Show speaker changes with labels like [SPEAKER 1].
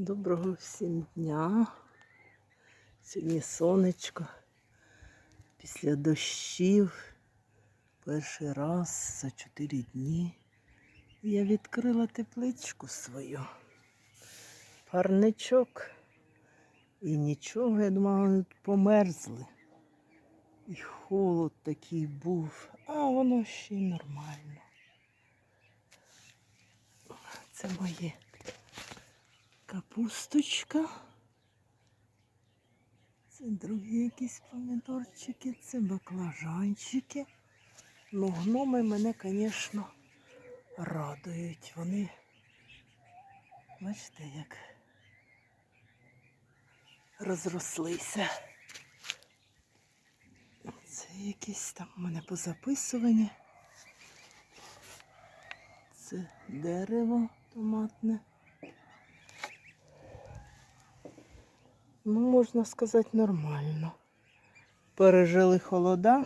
[SPEAKER 1] Доброго всім дня. Сьогодні сонечко. Після дощів. Перший раз за чотири дні я відкрила тепличку свою. Парничок. І нічого, я думала, вони померзли. І холод такий був, а воно ще й нормально. Це моє капусточка. Це другі якісь помідорчики, це баклажанчики. Ну, гноми мене, звісно, радують. Вони, бачите, як розрослися. Це якісь там у мене позаписувані. Це дерево томатне. Ну, можна сказати, нормально. Пережили холода,